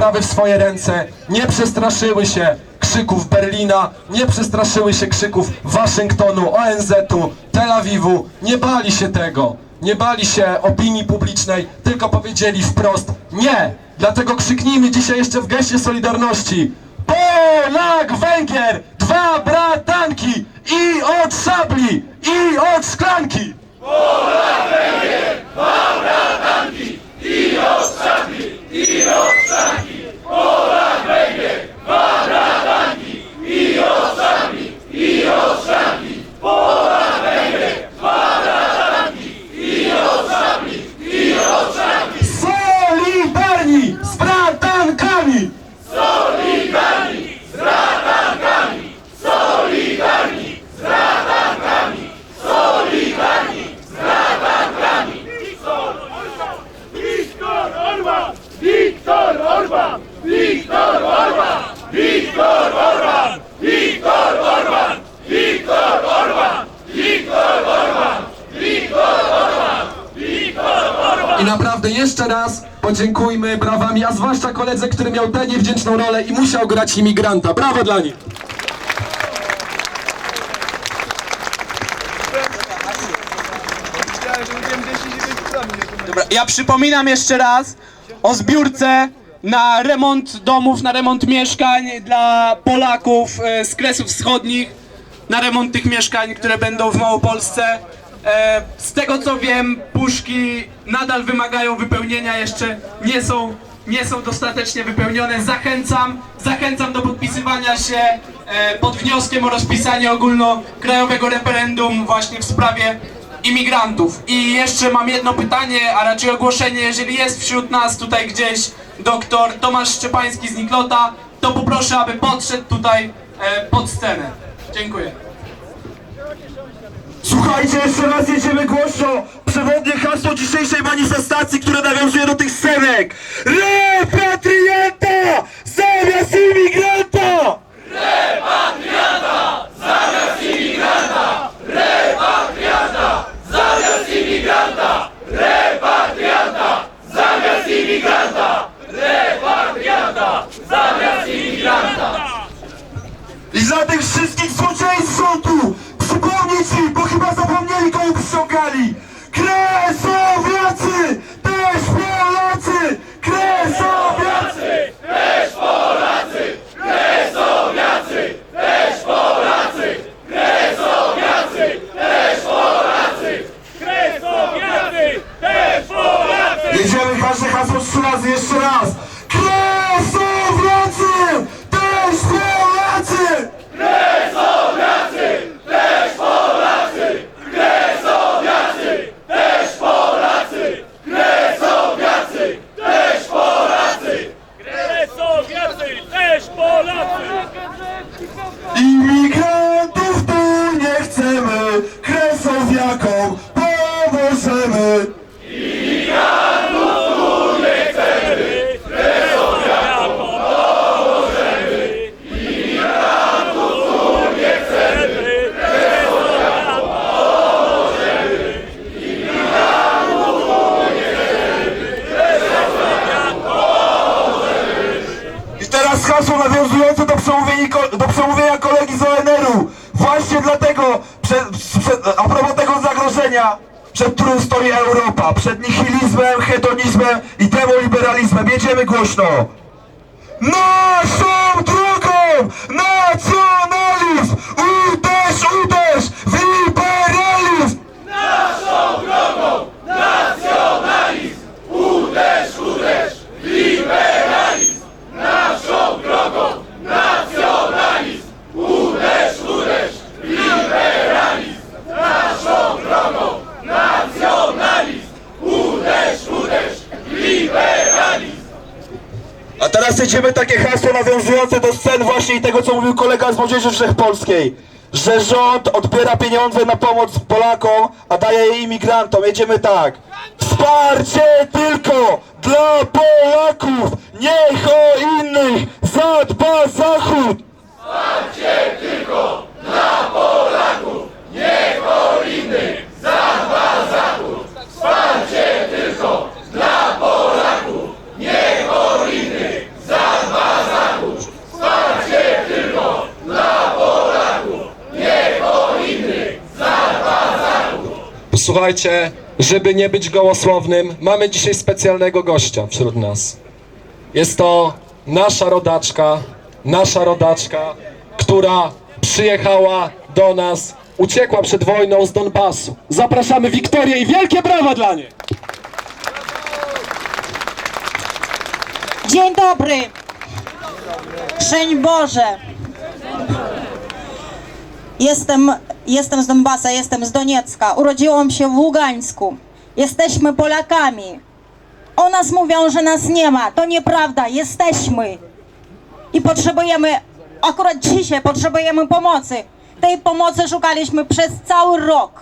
sprawy w swoje ręce, nie przestraszyły się krzyków Berlina, nie przestraszyły się krzyków Waszyngtonu, ONZ-u, Tel Awiwu, nie bali się tego, nie bali się opinii publicznej, tylko powiedzieli wprost nie. Dlatego krzyknijmy dzisiaj jeszcze w geście Solidarności. Polak, Węgier, dwa bratanki i od szabli, i od szklanki! Pora rangi! Hiyo shambi! Hiyo shambi! Pora I naprawdę jeszcze raz podziękujmy brawami, a zwłaszcza koledze, który miał tę niewdzięczną rolę i musiał grać imigranta. Brawo dla nich! Dobra, ja przypominam jeszcze raz o zbiórce na remont domów, na remont mieszkań dla Polaków e, z Kresów Wschodnich, na remont tych mieszkań, które będą w Małopolsce. E, Z tego co wiem, puszki nadal wymagają wypełnienia, jeszcze nie są, nie są dostatecznie wypełnione. Zachęcam, zachęcam do podpisywania się e, pod wnioskiem o rozpisanie ogólnokrajowego referendum właśnie w sprawie imigrantów. I jeszcze mam jedno pytanie, a raczej ogłoszenie, jeżeli jest wśród nas tutaj gdzieś doktor Tomasz Szczepański z Niklota, to poproszę, aby podszedł tutaj e, pod scenę. Dziękuję. Słuchajcie, jeszcze raz jedziemy głośno. Przewodnie hasło dzisiejszej manifestacji, które nawiązuje do tych scenek. Repatrianta zamiast imigranta! Jeszcze raz. Hasło nawiązujące do przemówienia, do przemówienia kolegi z ONR-u. Właśnie dlatego, przed, przed, a propos tego zagrożenia, przed którym stoi Europa, przed nihilizmem, hedonizmem i demoliberalizmem. Jedziemy głośno. Naszą drogą nacjonalizm! Uderz, uderz A teraz jedziemy takie hasło nawiązujące do scen właśnie i tego, co mówił kolega z Młodzieży Wszechpolskiej. Że rząd odbiera pieniądze na pomoc Polakom, a daje je imigrantom. Jedziemy tak. Wsparcie tylko dla Polaków! Niech o innych zadba Zachód! Słuchajcie, żeby nie być gołosłownym, mamy dzisiaj specjalnego gościa wśród nas. Jest to nasza rodaczka, nasza rodaczka, która przyjechała do nas, uciekła przed wojną z Donbasu. Zapraszamy Wiktorię i wielkie brawa dla niej! Dzień dobry. Szczęść Boże. Jestem, jestem z Donbasa, jestem z Doniecka. Urodziłam się w Ługańsku. Jesteśmy Polakami. O nas mówią, że nas nie ma. To nieprawda, jesteśmy. I potrzebujemy, akurat dzisiaj potrzebujemy pomocy. Tej pomocy szukaliśmy przez cały rok.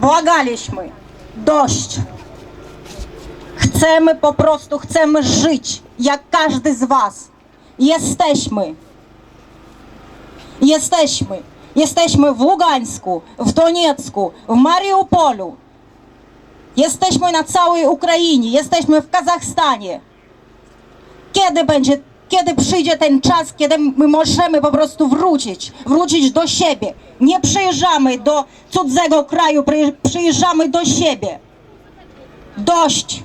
Błagaliśmy. Dość. Chcemy po prostu, chcemy żyć, jak każdy z Was. Jesteśmy. Jesteśmy. Jesteśmy w Ługańsku, w Doniecku, w Mariupolu. Jesteśmy na całej Ukrainie, jesteśmy w Kazachstanie. Kiedy będzie, kiedy przyjdzie ten czas, kiedy my możemy po prostu wrócić, wrócić do siebie. Nie przyjeżdżamy do cudzego kraju, przy- przyjeżdżamy do siebie. Dość.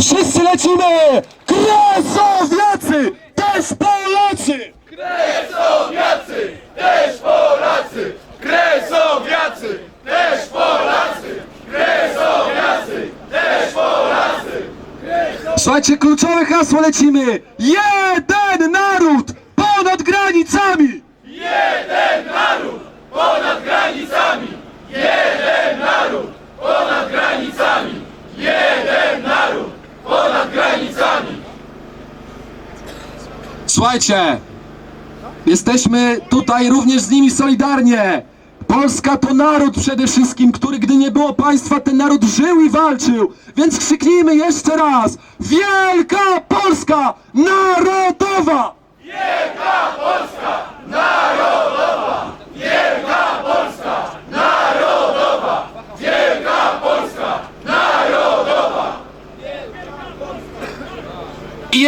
Wszyscy lecimy! Kresowiacy! Też Polacy! Kresowiacy, też Polacy! Kresowiacy, też Polacy! Kresowiacy, też Polacy! Słuchajcie, kluczowe hasło lecimy! Jeden naród ponad granicami! Jeden naród ponad granicami! Jeden naród ponad granicami! Jeden naród ponad granicami! Jesteśmy tutaj również z nimi solidarnie. Polska to naród przede wszystkim, który gdy nie było państwa, ten naród żył i walczył. Więc krzyknijmy jeszcze raz: Wielka Polska Narodowa! I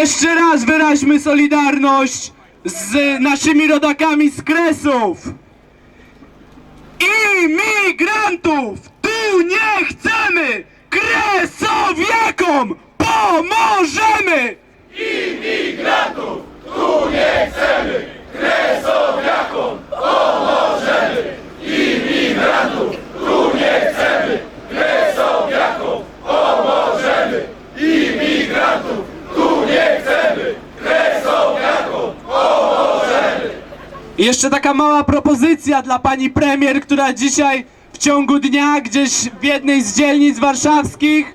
jeszcze raz wyraźmy solidarność z naszymi rodakami z Kresów. Imigrantów tu nie chcemy! Kresowiakom pomożemy! Imigrantów tu nie chcemy! Kresowiakom pomożemy! Imigrantów tu nie chcemy! Kresowiakom pomożemy! Imigrantów tu nie chcemy! Kresowiakom I jeszcze taka mała propozycja dla pani premier, która dzisiaj w ciągu dnia gdzieś w jednej z dzielnic warszawskich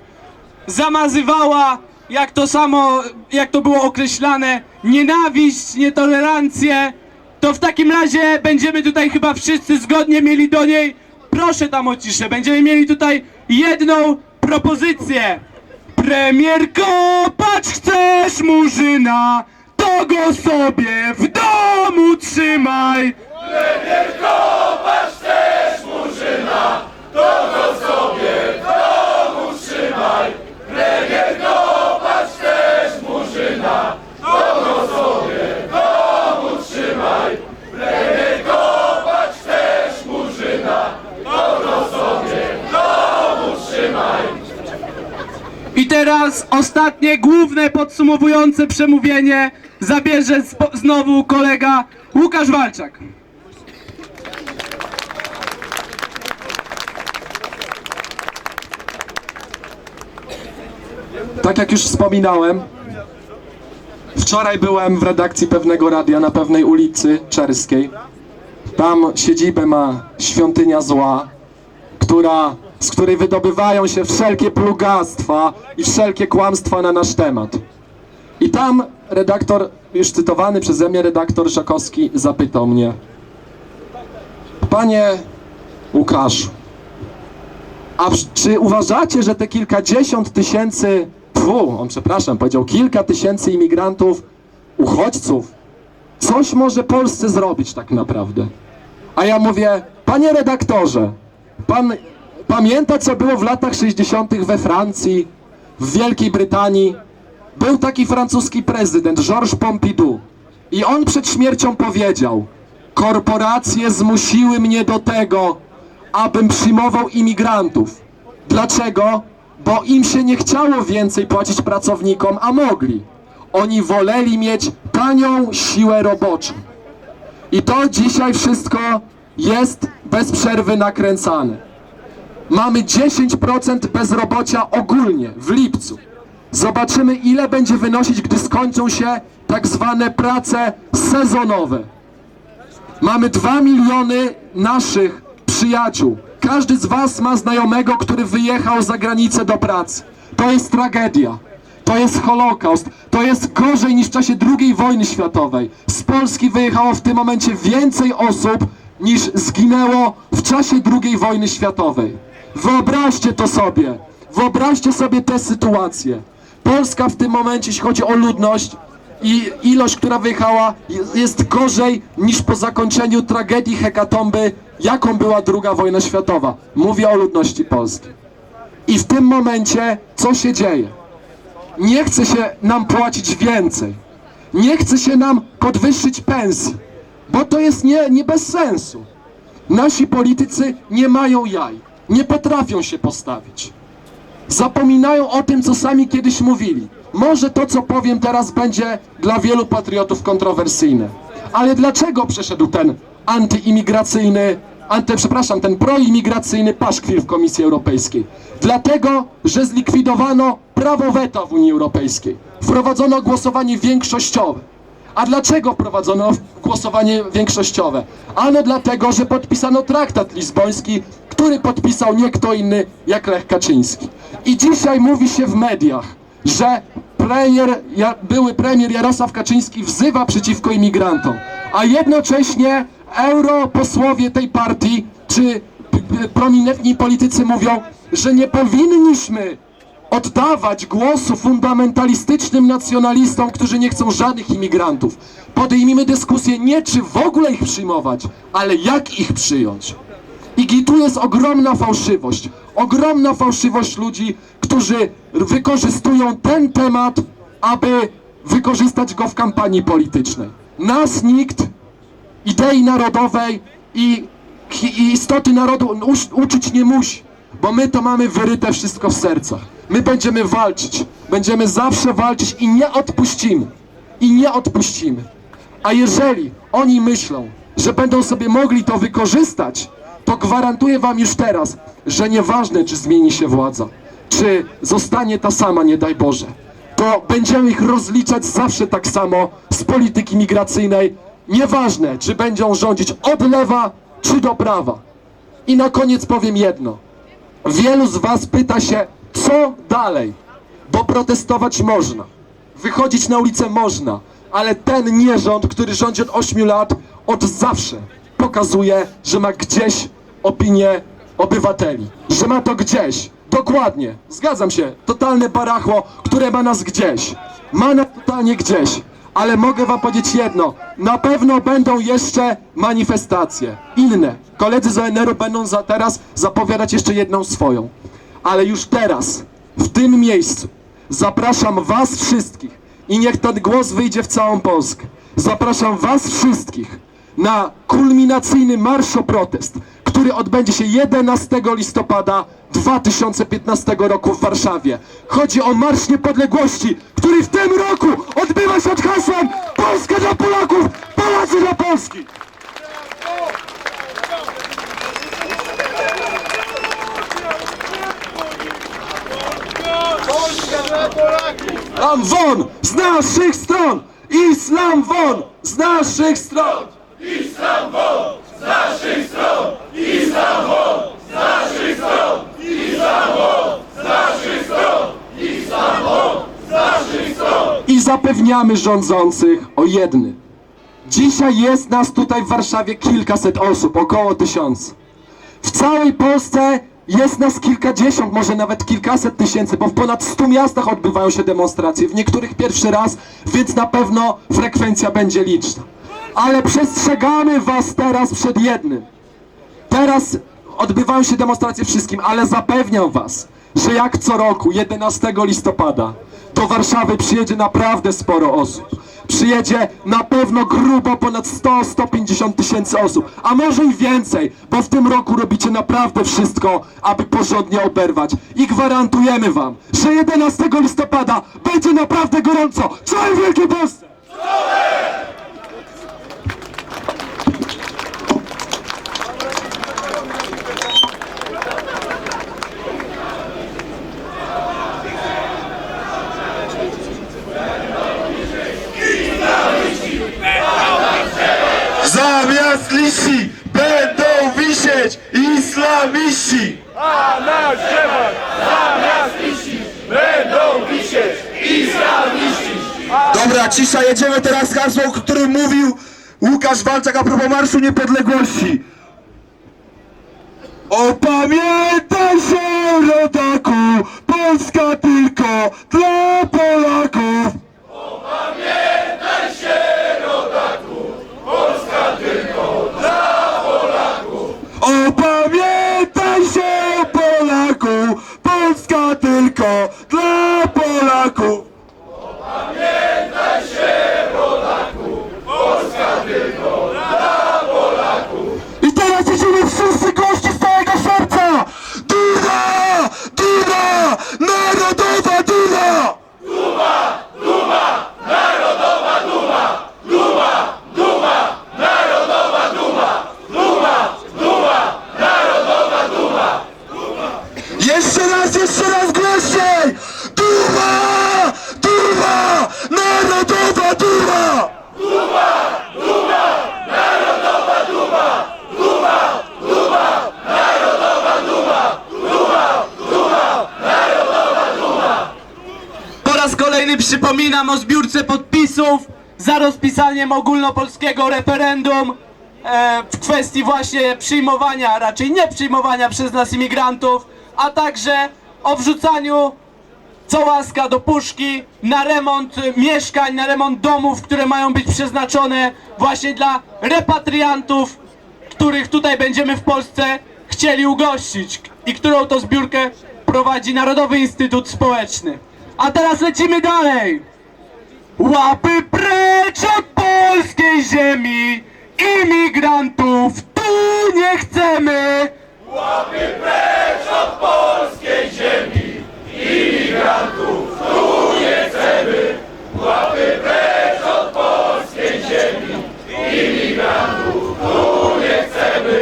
zamazywała, jak to samo, jak to było określane, nienawiść, nietolerancję, to w takim razie będziemy tutaj chyba wszyscy zgodnie mieli do niej, proszę tam o ciszę, będziemy mieli tutaj jedną propozycję. Premierko, patrz chcesz murzyna, to go sobie w domu trzymaj. Kopasz też murzyna, to go sobie w domu trzymaj. Premier kopasz też murzyna, to go sobie w domu trzymaj. Premier kopasz też murzyna, to go sobie w domu trzymaj. I teraz ostatnie, główne, podsumowujące przemówienie zabierze znowu kolega Łukasz Walczak. Tak jak już wspominałem, wczoraj byłem w redakcji pewnego radia na pewnej ulicy Czerskiej. Tam siedzibę ma świątynia zła, która, z której wydobywają się wszelkie plugastwa i wszelkie kłamstwa na nasz temat. I tam redaktor, już cytowany przeze mnie redaktor Żakowski zapytał mnie Panie Łukaszu, a czy uważacie, że te kilkadziesiąt tysięcy, fu, on przepraszam, powiedział kilka tysięcy imigrantów, uchodźców, coś może Polsce zrobić tak naprawdę? A ja mówię, panie redaktorze, pan pamięta co było w latach 60. we Francji, w Wielkiej Brytanii? Był taki francuski prezydent, Georges Pompidou. I on przed śmiercią powiedział: Korporacje zmusiły mnie do tego, abym przyjmował imigrantów. Dlaczego? Bo im się nie chciało więcej płacić pracownikom, a mogli. Oni woleli mieć tanią siłę roboczą. I to dzisiaj wszystko jest bez przerwy nakręcane. Mamy 10% bezrobocia ogólnie w lipcu. Zobaczymy, ile będzie wynosić, gdy skończą się tak zwane prace sezonowe. Mamy 2 miliony naszych przyjaciół. Każdy z Was ma znajomego, który wyjechał za granicę do pracy. To jest tragedia. To jest Holokaust. To jest gorzej niż w czasie II wojny światowej. Z Polski wyjechało w tym momencie więcej osób niż zginęło w czasie II wojny światowej. Wyobraźcie to sobie. Wyobraźcie sobie tę sytuację. Polska w tym momencie, jeśli chodzi o ludność, i ilość, która wyjechała, jest- gorzej niż po zakończeniu tragedii hekatomby, jaką była II wojna światowa. Mówię o ludności polskiej. I w tym momencie, co się dzieje? Nie chce się nam płacić więcej. Nie chce się nam podwyższyć pensji, bo to jest nie, nie bez sensu. Nasi politycy nie mają jaj, nie potrafią się postawić zapominają o tym, co sami kiedyś mówili. Może to, co powiem teraz, będzie dla wielu patriotów kontrowersyjne. Ale dlaczego przeszedł ten antyimigracyjny, anty, przepraszam, ten proimigracyjny paszkwil w Komisji Europejskiej? Dlatego, że zlikwidowano prawo weta w Unii Europejskiej. Wprowadzono głosowanie większościowe. A dlaczego wprowadzono głosowanie większościowe? Ano dlatego, że podpisano traktat lizboński, który podpisał nie kto inny jak Lech Kaczyński. I dzisiaj mówi się w mediach, że premier, były premier Jarosław Kaczyński wzywa przeciwko imigrantom, a jednocześnie europosłowie tej partii czy prominentni politycy mówią, że nie powinniśmy oddawać głosu fundamentalistycznym nacjonalistom, którzy nie chcą żadnych imigrantów. Podejmijmy dyskusję nie czy w ogóle ich przyjmować, ale jak ich przyjąć. I tu jest ogromna fałszywość. Ogromna fałszywość ludzi, którzy wykorzystują ten temat, aby wykorzystać go w kampanii politycznej. Nas nikt idei narodowej i, i istoty narodu uczyć nie musi, bo my to mamy wyryte wszystko w sercach. My będziemy walczyć, będziemy zawsze walczyć i nie odpuścimy. I nie odpuścimy. A jeżeli oni myślą, że będą sobie mogli to wykorzystać, to gwarantuję wam już teraz, że nieważne czy zmieni się władza, czy zostanie ta sama, nie daj Boże, to będziemy ich rozliczać zawsze tak samo z polityki migracyjnej. Nieważne, czy będą rządzić od lewa, czy do prawa. I na koniec powiem jedno. Wielu z Was pyta się, co dalej? Bo protestować można, wychodzić na ulicę można, ale ten nierząd, który rządzi od 8 lat, od zawsze pokazuje, że ma gdzieś opinię obywateli, że ma to gdzieś. Dokładnie, zgadzam się, totalne barachło, które ma nas gdzieś. Ma nas totalnie gdzieś. Ale mogę wam powiedzieć jedno, na pewno będą jeszcze manifestacje, inne. Koledzy z ONR-u będą za teraz zapowiadać jeszcze jedną swoją. Ale już teraz, w tym miejscu, zapraszam was wszystkich i niech ten głos wyjdzie w całą Polskę. Zapraszam was wszystkich na kulminacyjny marsz o protest, który odbędzie się 11 listopada 2015 roku w Warszawie. Chodzi o Marsz Niepodległości, który w tym roku odbywa się pod hasłem Polska dla Polaków, Polacy dla Polski! Islam won z naszych stron! Islam won z naszych stron! I zapewniamy rządzących o jednym. Dzisiaj jest nas tutaj w Warszawie kilkaset osób, około tysiąca. W całej Polsce jest nas kilkadziesiąt, może nawet kilkaset tysięcy, bo w ponad 100 miastach odbywają się demonstracje, w niektórych pierwszy raz, więc na pewno frekwencja będzie liczna. Ale przestrzegamy Was teraz przed jednym. Teraz odbywają się demonstracje wszystkim, ale zapewniam Was, że jak co roku, 11 listopada, Do Warszawy przyjedzie naprawdę sporo osób. Przyjedzie na pewno grubo ponad 100-150 tysięcy osób, a może i więcej, bo w tym roku robicie naprawdę wszystko, aby porządnie oberwać. I gwarantujemy wam, że 11 listopada będzie naprawdę gorąco. Całej Wielkiej Polsce! Zamiast liści będą wisieć islamiści! A na drzewach zamiast liści będą wisieć islamiści. Dobra, cisza, jedziemy teraz hasło, o którym mówił Łukasz Walczak a propos Marszu Niepodległości. Opamiętaj się, rodaku, Polska tylko dla Polaków. Opamiętaj się, Polaku, Polska tylko dla Polaków. I teraz jedziemy wszyscy gości z całego serca! Duma! Duma! Narodowa Duma! Jeszcze raz, jeszcze raz głośniej! Duma! Duma! Narodowa Duma! Po raz kolejny przypominam o zbiórce podpisów za rozpisaniem ogólnopolskiego referendum e, w kwestii właśnie przyjmowania, raczej nie przyjmowania przez nas imigrantów, a także o wrzucaniu co łaska do puszki na remont mieszkań, na remont domów, które mają być przeznaczone właśnie dla repatriantów, których tutaj będziemy w Polsce chcieli ugościć i którą to zbiórkę prowadzi Narodowy Instytut Społeczny. A teraz lecimy dalej! Łapy precz od polskiej ziemi! Imigrantów tu nie chcemy! Polskiej ziemi imigrantów tu nie chcemy. Łapy precz od polskiej ziemi imigrantów tu nie chcemy.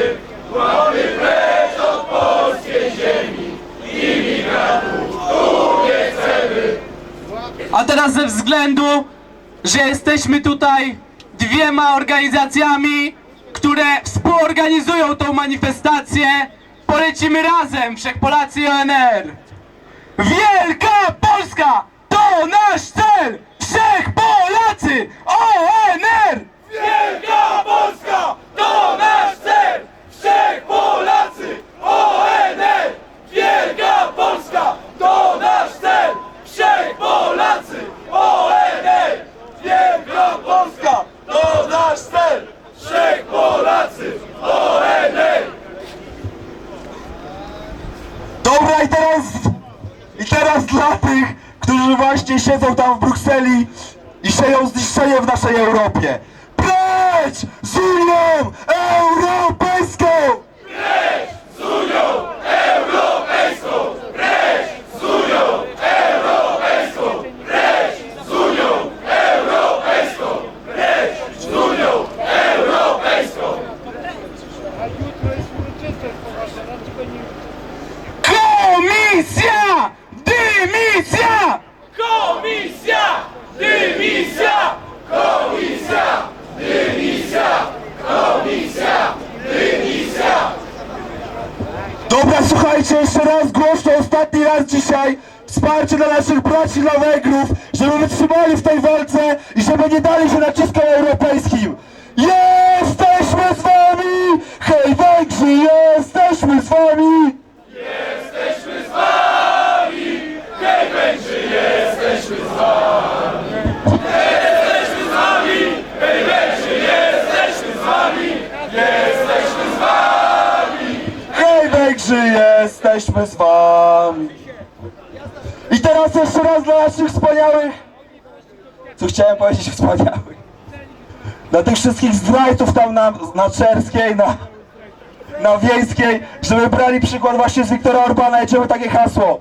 Łapy precz od polskiej ziemi imigrantów tu nie chcemy. A teraz ze względu, że jesteśmy tutaj dwiema organizacjami, które współorganizują tą manifestację, polecimy razem Wszechpolacy i ONR. Wielka Polska to nasz cel! Wszechpolacy ONR! Wielka Polska to nasz cel! Wszech Polacy ONR! Wielka Polska to nasz cel! Wszech Polacy ONR! Wielka Polska to nasz cel! Wszech Polacy ONR! Dobra i teraz i teraz dla tych, którzy właśnie siedzą tam w Brukseli i sieją zniszczenie w naszej Europie. Precz z Unią Europejską! Komisja! Dymisja! Komisja! Dymisja! Komisja! Dymisja! Komisja! Dymisja! Dobra, słuchajcie, jeszcze raz głośno, ostatni raz dzisiaj wsparcie dla naszych braci dla Węgrów, żeby wytrzymali w tej walce i żeby nie dali się naciskom europejskim. Jesteśmy z wami! Hej Węgrzy, jesteśmy z wami! Jesteśmy z wami! Hej Węgrzy, jesteśmy z wami! Jesteśmy z wami! Hej Węgrzy, jesteśmy z wami! Jesteśmy z wami! Hej Węgrzy, jesteśmy z wami! I teraz raz, jeszcze raz dla naszych wspaniałych... Co chciałem powiedzieć wspaniałych? Dla tych wszystkich zdrajców tam na, na Czerskiej, na, na Wiejskiej, żeby brali przykład właśnie z Wiktora Orbana, jedziemy takie hasło.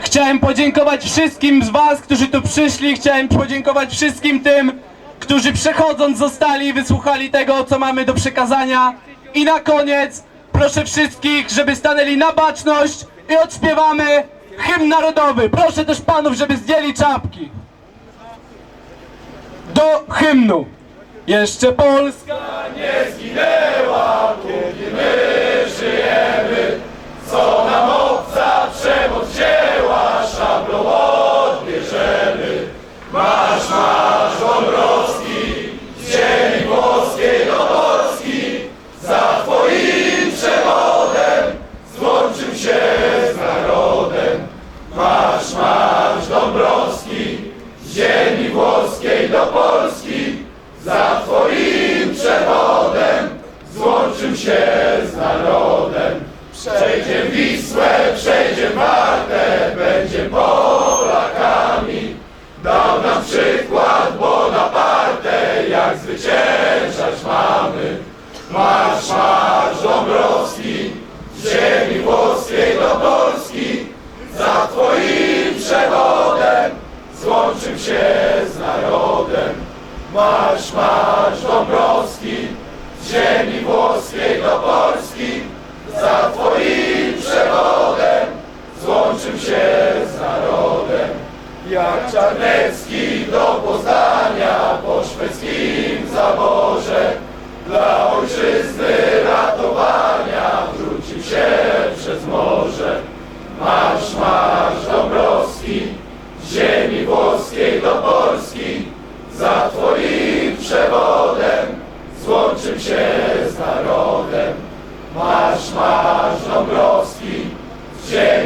chciałem podziękować wszystkim z Was, którzy tu przyszli. Chciałem podziękować wszystkim tym, którzy przechodząc zostali i wysłuchali tego, co mamy do przekazania. I na koniec proszę wszystkich, żeby stanęli na baczność i odśpiewamy hymn narodowy. Proszę też panów, żeby zdjęli czapki. Do hymnu. Jeszcze Polska. Czarnecki do Poznania po szwedzkim zaborze dla ojczyzny ratowania wrócił się przez morze. Marsz, marsz Dąbrowski z ziemi włoskiej do Polski za twoim przewodem złączył się z narodem. Marsz, marsz Dąbrowski z ziemi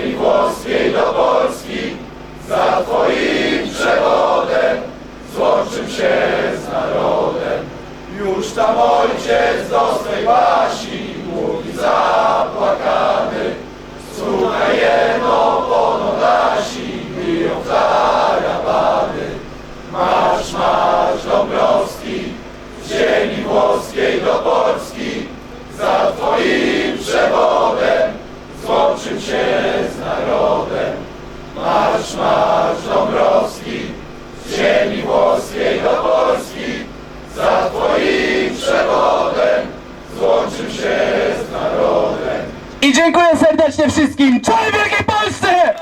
I dziękuję serdecznie wszystkim. Czołem Wielkiej Polsce!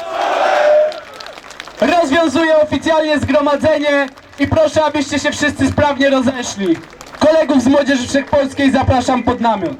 Rozwiązuję oficjalnie zgromadzenie i proszę, abyście się wszyscy sprawnie rozeszli. Kolegów z Młodzieży Wszechpolskiej zapraszam pod namiot.